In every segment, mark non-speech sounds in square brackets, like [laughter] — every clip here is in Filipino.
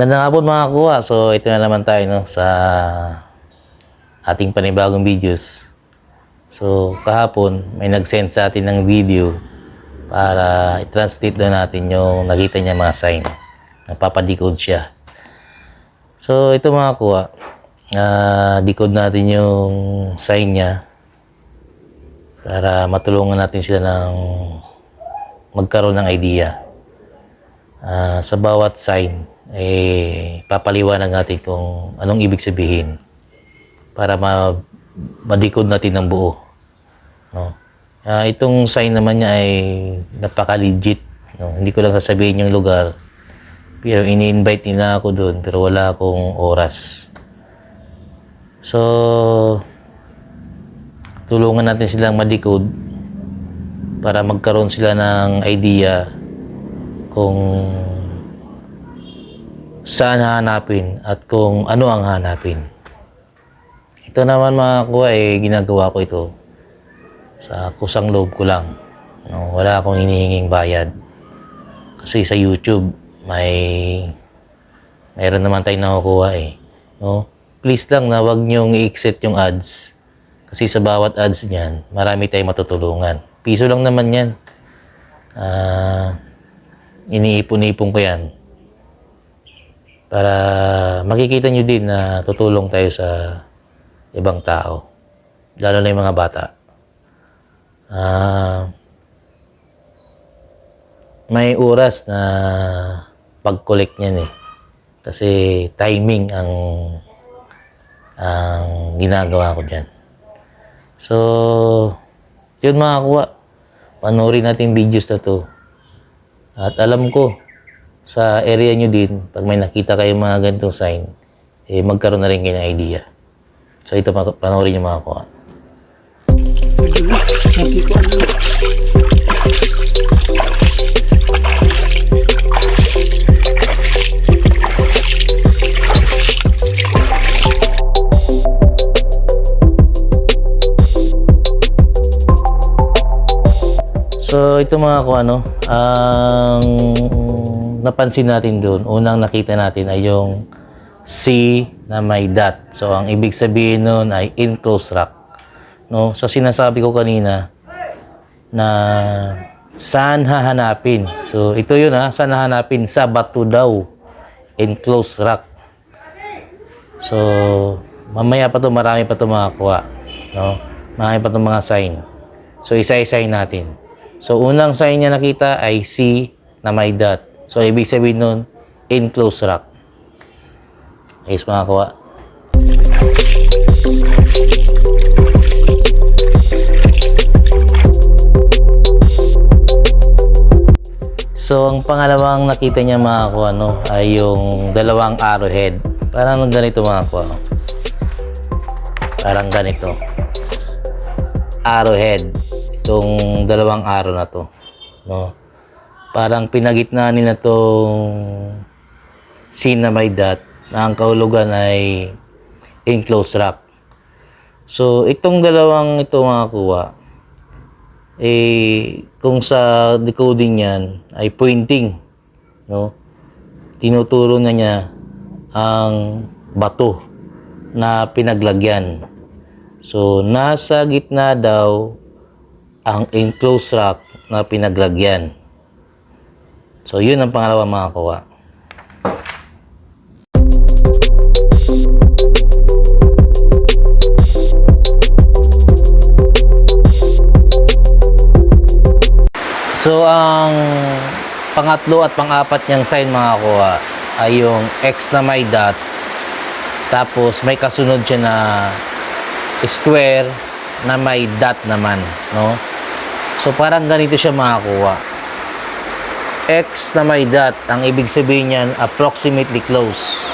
Ganda nga po mga kuha. So, ito na naman tayo no, sa ating panibagong videos. So, kahapon, may nag-send sa atin ng video para i-translate doon natin yung nakita niya mga sign. Nagpapadecode siya. So, ito mga kuha. ah decode natin yung sign niya para matulungan natin sila ng magkaroon ng idea. Ah, sa bawat sign, eh, papaliwanag natin kung anong ibig sabihin para ma ma-decode natin ng buo. No? Ah, itong sign naman niya ay napaka-legit. No? Hindi ko lang sasabihin yung lugar. Pero ini-invite nila ako doon pero wala akong oras. So, tulungan natin silang ma-decode para magkaroon sila ng idea kung saan hanapin at kung ano ang hanapin. Ito naman mga kuha eh, ginagawa ko ito sa kusang loob ko lang. No, wala akong hinihinging bayad. Kasi sa YouTube, may mayroon naman tayong nakukuha eh. No? Please lang na wag niyong i-exit yung ads. Kasi sa bawat ads niyan, marami tayong matutulungan. Piso lang naman yan. Ah, iniipon-ipon ko yan. Para makikita nyo din na tutulong tayo sa ibang tao. Lalo na yung mga bata. Ah, may oras na pag-collect niyan eh. Kasi timing ang ang ginagawa ko dyan. So, yun mga kuwa. Panoorin natin videos na to. At alam ko, sa area nyo din, pag may nakita kayo mga ganitong sign, eh magkaroon na rin kayo ng idea. So ito, pa- panoorin nyo mga ano. So ito mga ko ano, ang napansin natin doon, unang nakita natin ay yung C na may dot. So ang ibig sabihin nun ay enclosed rock. No? So sinasabi ko kanina na saan hahanapin. So ito yun ha, saan hahanapin? Sa bato daw. Enclosed rock. So mamaya pa to marami pa to makakuha. No? Marami pa to mga sign. So isa-isahin natin. So, unang sign niya nakita ay C na may dot. So, ibig sabihin nun, enclosed rock. Ayos mga kuha. So, ang pangalawang nakita niya mga kuha, no, ay yung dalawang arrowhead. Parang ganito mga no? Parang ganito arrowhead itong dalawang arrow na to no parang pinagitna nila tong scene na may dot na ang kahulugan ay enclosed rock so itong dalawang ito mga kuha eh kung sa decoding yan ay pointing no? Tinuturo na niya ang bato na pinaglagyan. So, nasa gitna daw ang enclosed rock na pinaglagyan. So, yun ang pangalawa mga kuha. So, ang pangatlo at pang-apat niyang sign mga kuha ay yung X na may dot. Tapos, may kasunod siya na square na may dot naman, no? So parang ganito siya makakuha. X na may dot, ang ibig sabihin niyan approximately close.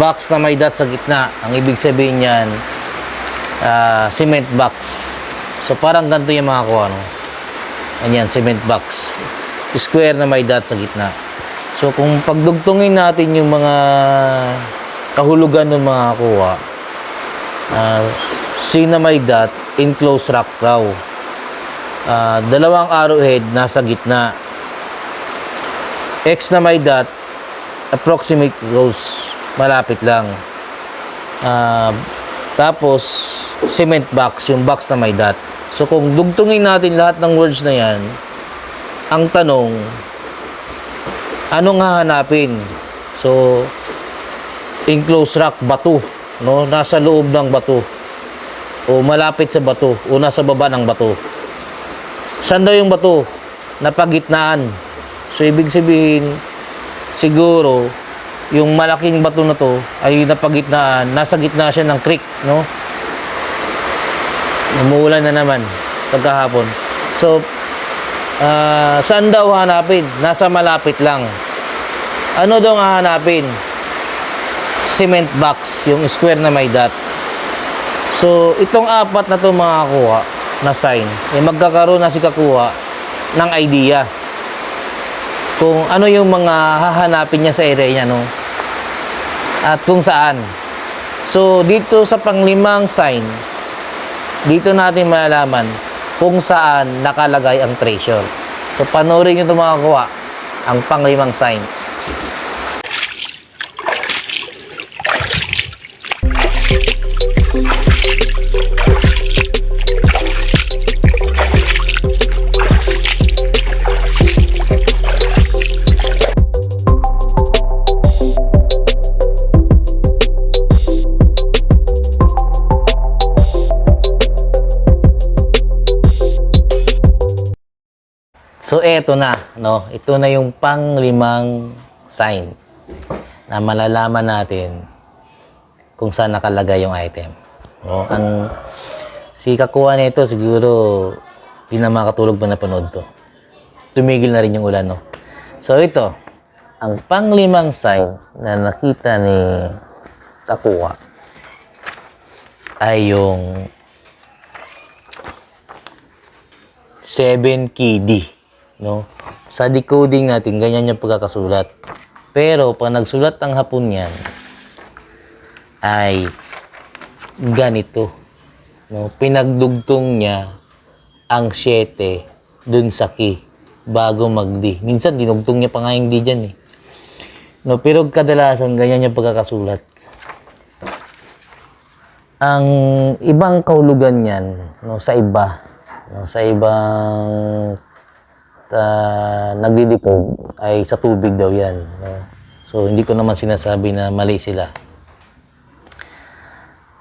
Box na may dot sa gitna, ang ibig sabihin niyan ah, cement box. So parang ganito yung makakuha, no? Ayan, cement box. Square na may dot sa gitna. So kung pagdugtungin natin yung mga kahulugan ng mga kuha, uh, C na may dot, enclosed rock raw. Ah, dalawang arrowhead nasa gitna. X na may dot, approximate close. Malapit lang. Ah, tapos, cement box, yung box na may dot. So, kung dugtungin natin lahat ng words na yan, ang tanong, anong hahanapin? So, enclosed rock, bato. No? Nasa loob ng bato. O malapit sa bato. O nasa baba ng bato. Saan daw yung bato? Napagitnaan. So, ibig sabihin, siguro, yung malaking bato na to ay napagitnaan. Nasa gitna siya ng creek, no? Umuulan na naman pagkahapon. So, ah, saan daw hanapin? Nasa malapit lang. Ano daw ang hahanapin? Cement box, yung square na may dot. So, itong apat na to makakuha na sign, eh magkakaroon na si kakuha ng idea kung ano yung mga hahanapin niya sa area niya, no? At kung saan. So, dito sa panglimang sign, dito natin malalaman kung saan nakalagay ang treasure. So, panoorin nyo ito ang panglimang sign. So, eto na, no? Ito na yung panglimang sign na malalaman natin kung saan nakalagay yung item. No? Ang si kakuha nito siguro di na makatulog pa napanood to. Tumigil na rin yung ulan, no? So, ito, ang panglimang sign na nakita ni kakuha ay yung 7 KD. No? Sa decoding natin, ganyan yung pagkakasulat. Pero, pag nagsulat ang hapon yan, ay ganito. No? Pinagdugtong niya ang 7 dun sa key bago mag-D. Minsan, dinugtong niya pa nga yung D dyan eh. No, pero kadalasan, ganyan yung pagkakasulat. Ang ibang kahulugan niyan, no, sa iba, no, sa ibang uh, nagdidikog ay sa tubig daw yan. So, hindi ko naman sinasabi na mali sila.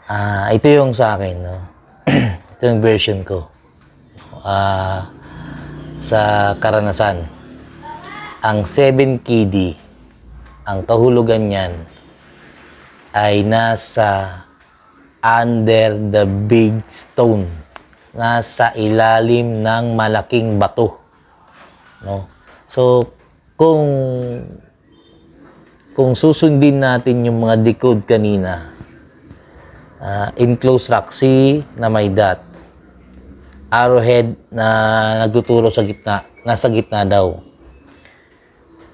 Ah, ito yung sa akin, no? [clears throat] ito yung version ko. Ah, sa karanasan. Ang 7 KD, ang kahulugan niyan ay nasa under the big stone. Nasa ilalim ng malaking bato. No? So, kung kung susundin natin yung mga decode kanina, uh, enclosed rock C na may dot, arrowhead na nagtuturo sa gitna, nasa gitna daw.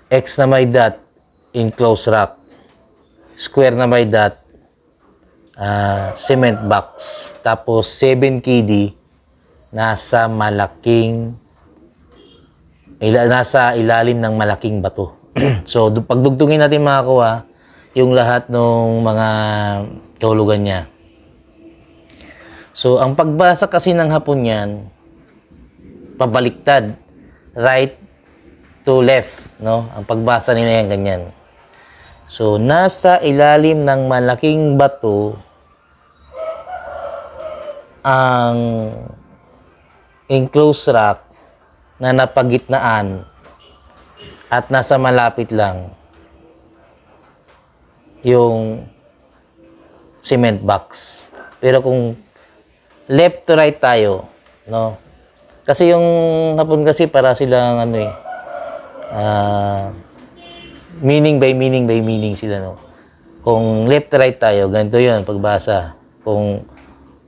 X na may dot, enclosed rock. Square na may dot, uh, cement box. Tapos 7 KD, nasa malaking ila, nasa ilalim ng malaking bato. [clears throat] so, du- pagdugtungin natin makakuha yung lahat ng mga kahulugan niya. So, ang pagbasa kasi ng hapon yan, pabaliktad. Right to left, no? Ang pagbasa nila yan ganyan. So, nasa ilalim ng malaking bato ang enclosed rock na napagitnaan at nasa malapit lang yung cement box. Pero kung left to right tayo, no? Kasi yung hapon kasi para silang ano eh, ah, meaning by meaning by meaning sila, no? Kung left to right tayo, ganito yun, pagbasa. Kung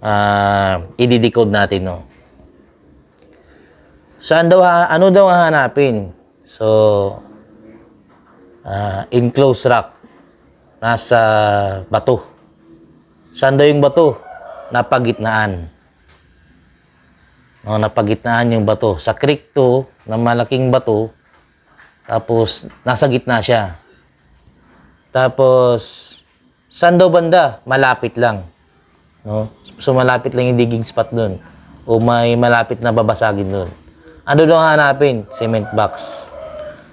ah, i-decode natin, no? Saan daw, ano daw ang hanapin? So, ah, enclosed rock. Nasa bato. Saan daw yung bato? Napagitnaan. No, napagitnaan yung bato. Sa creek to, na malaking bato, tapos nasa gitna siya. Tapos, saan daw banda? Malapit lang. No? So, malapit lang yung digging spot doon. O may malapit na babasagin doon. Ano daw hanapin? Cement box.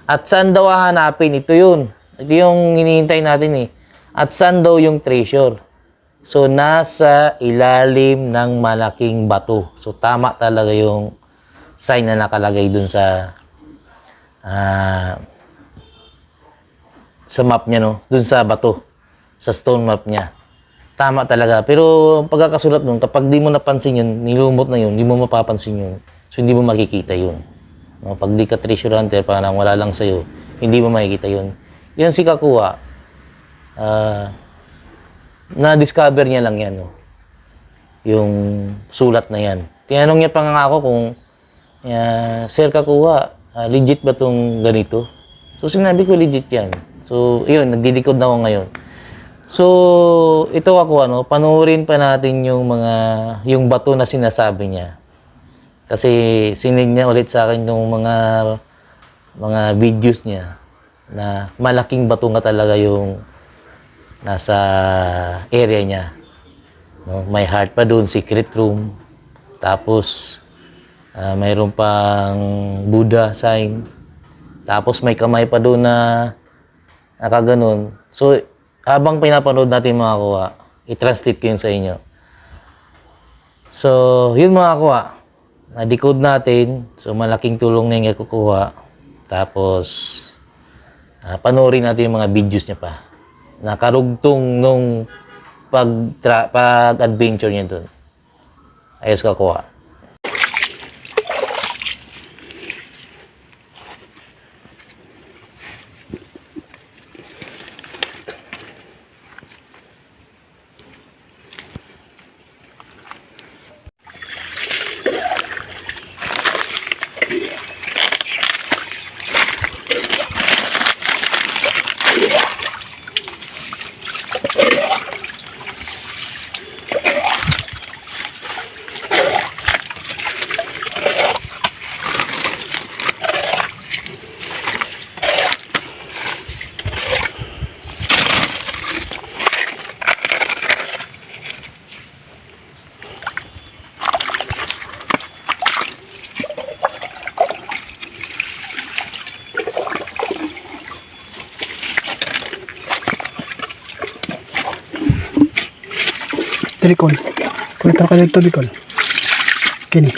At saan daw hanapin? Ito yun. Ito yung hinihintay natin eh. At saan daw yung treasure? So, nasa ilalim ng malaking bato. So, tama talaga yung sign na nakalagay dun sa ah, sa map niya, no? Dun sa bato. Sa stone map niya. Tama talaga. Pero pagkakasulat nun, kapag di mo napansin yun, nilumot na yun, di mo mapapansin yun. So, hindi mo makikita yun. No? Pag di ka treasure hunter, parang wala lang sa'yo, hindi mo makikita yun. Yan si Kakuha. Ah, na-discover niya lang yan, no? Yung sulat na yan. Tinanong niya pa nga ako kung, uh, Sir Kakuha, ah, legit ba tong ganito? So, sinabi ko legit yan. So, yun, nagdidikod na ako ngayon. So, ito ako, ano, panuorin pa natin yung mga, yung bato na sinasabi niya. Kasi sinend niya ulit sa akin yung mga mga videos niya na malaking bato nga talaga yung nasa area niya. No, may heart pa doon, secret room. Tapos ah, mayroon pang Buddha sign. Tapos may kamay pa doon na nakaganon. So habang pinapanood natin mga kuha, i-translate ko yun sa inyo. So, yun mga kuha. Na-decode natin. So, malaking tulong na yung kukuha. Tapos, ah, panoorin natin yung mga videos niya pa. Nakarugtong nung pag pag-adventure niya doon. Ayos ka Tricol. Kwenta ka dito, Tricol. Kini.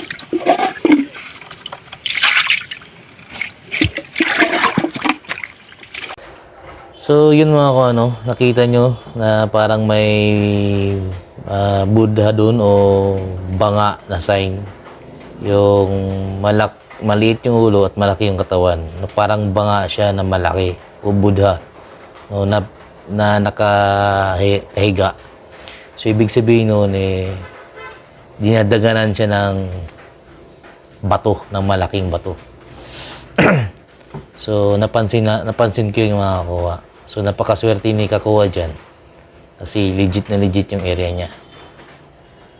So, yun mga ko, ano, nakita nyo na parang may ah, Buddha doon o banga na sign. Yung malak maliit yung ulo at malaki yung katawan. No, parang banga siya na malaki o Buddha no, na, na nakahiga. So, ibig sabihin noon eh, dinadaganan siya ng bato, ng malaking bato. [clears throat] So, napansin na, napansin ko yung mga kakuha. So, napakaswerte ni kakuha dyan. Kasi legit na legit yung area niya.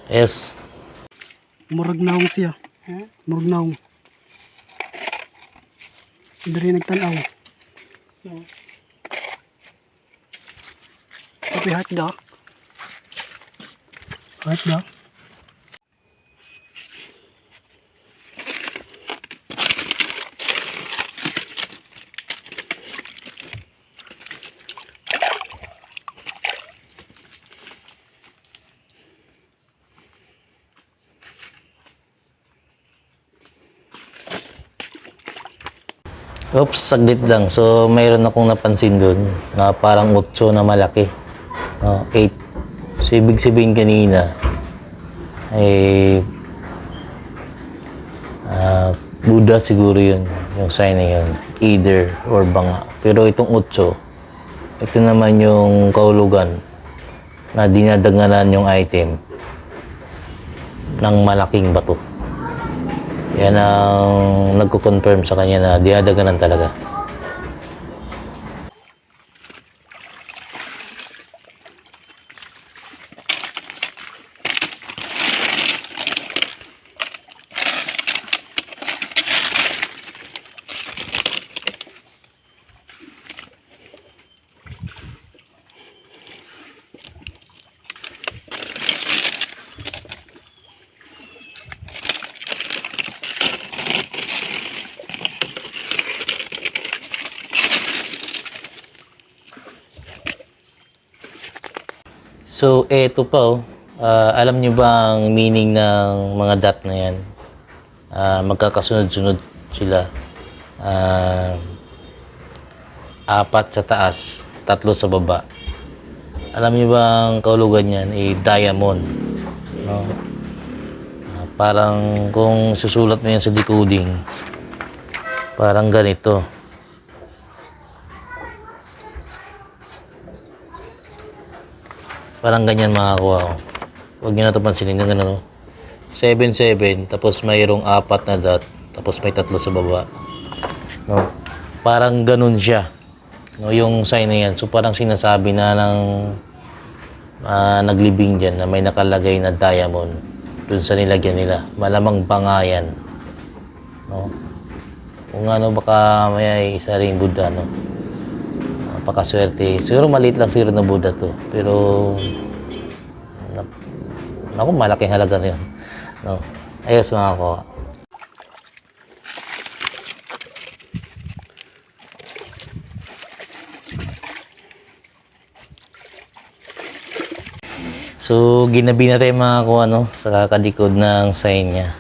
Yes. Murag naong siya. Murag naong. Dari nagtanaw. Tapi hat da. Hat da. Oops, saglit lang. So, mayroon akong napansin doon na parang utso na malaki. No, 8. So, ibig sabihin kanina, ay ah, Buddha siguro yun. Yung sign na yun. Either or banga. Pero itong utso, ito naman yung kaulugan na dinadaganan yung item ng malaking bato. Yan ang nagko-confirm sa kanya na dinadaganan talaga. So, eto pa oh. Ah, alam nyo ba ang meaning ng mga dot na yan? Ah, magkakasunod-sunod sila. Ah, apat sa taas, tatlo sa baba. Alam niyo ba ang kaulugan niyan? Eh, diamond. No? Ah, parang kung susulat mo yan sa decoding, parang ganito. Parang ganyan makakuha ko. Huwag niyo na ito pansinin yung ganun. 7-7, tapos mayroong apat na dot, tapos may tatlo sa baba. No? Parang ganun siya. No, yung sign na yan. So parang sinasabi na ng ah, naglibing dyan na may nakalagay na diamond dun sa nilagyan nila. Malamang bangayan. No? Kung ano baka may isa rin Buddha, no? Napakaswerte. Siguro maliit lang siguro na Buddha to. Pero na, ako malaking halaga na yun. No? Ayos mga ko. So, ginabi na tayo mga ko, ano, sa kakalikod ng sign niya.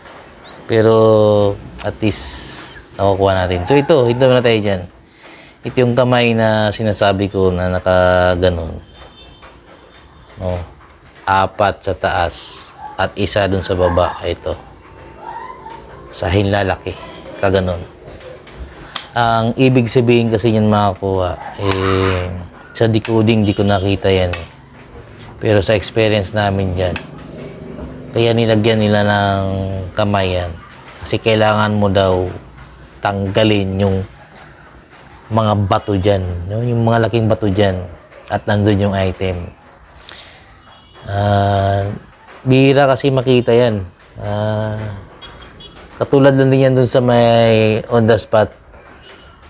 Pero, at least, nakukuha natin. So, ito, ito na tayo dyan. Ito yung kamay na sinasabi ko na nakaganon. No? Apat sa taas at isa dun sa baba. Ito. Sa hinlalaki. Kaganon. Ang ibig sabihin kasi yan makakuha, eh, sa decoding, di ko nakita yan eh. Pero sa experience namin dyan, kaya nilagyan nila ng kamay yan. Kasi kailangan mo daw tanggalin yung mga bato dyan. Yung mga laking bato dyan. At nandun yung item. Ah, bihira kasi makita yan. Ah, katulad lang din yan dun sa may on the spot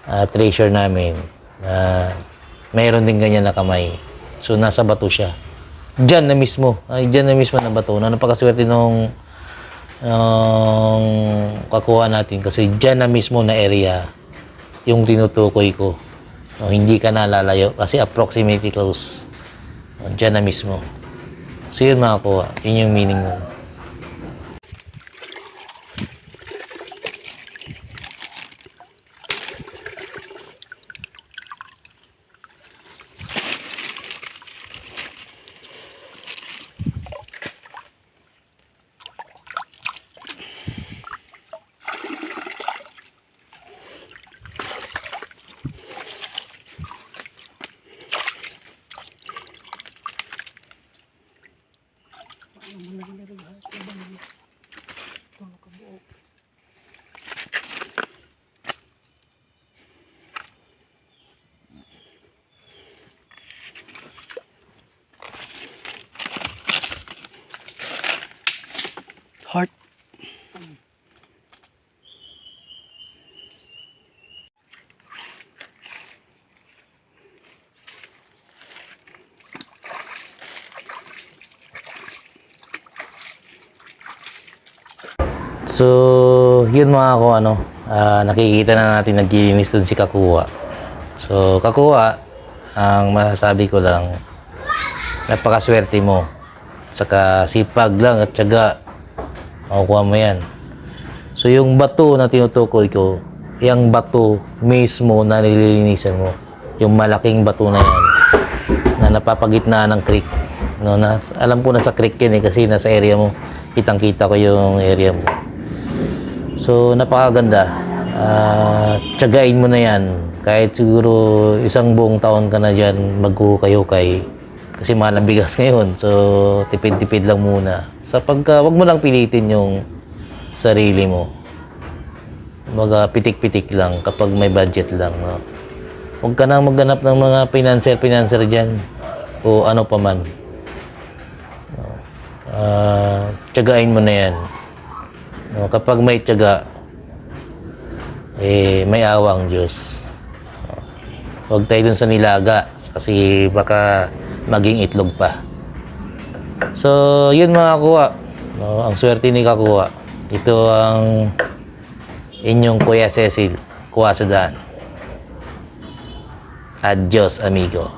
ah, treasure namin. na mayroon din ganyan na kamay. So, nasa bato siya. Diyan na mismo. Ay, diyan na mismo na bato. Na napakaswerte nung nung kakuha natin kasi diyan na mismo na area yung tinutukoy ko. No, hindi ka nalalayo kasi approximately close. No, diyan na mismo. So yun makakuha. Yun yung meaning nun. Heart. So, yun mga ako ano, ah, nakikita na natin naglilinis dun si Kakuha. So, Kakuha, ang masasabi ko lang, napakaswerte mo. Saka sipag lang at syaga, makukuha mo yan. So, yung bato na tinutukoy ko, yung bato mismo na nililinisan mo. Yung malaking bato na yan, na napapagitnaan ng creek. No, na, alam ko na sa creek yan eh, kasi nasa area mo. Kitang-kita ko yung area mo. So, napakaganda. Uh, tsagain mo na yan. Kahit siguro isang buong taon ka na dyan magkukay-ukay. Kasi mahal bigas [laughs] ngayon. So, tipid-tipid lang muna. Sa pagka, wag mo lang pilitin yung sarili mo. Mga pitik-pitik lang kapag may budget lang. No? Huwag ka nang magganap ng mga financer-financer dyan. O ano pa man. No? Ah, tsagain mo na yan. No, kapag may tiyaga, eh, may awang Diyos. Huwag tayo dun sa nilaga kasi baka maging itlog pa. So, yun mga kuha. No, ang swerte ni Kakuha. Ito ang inyong Kuya Cecil. Kuha sa daan. Adios, amigo.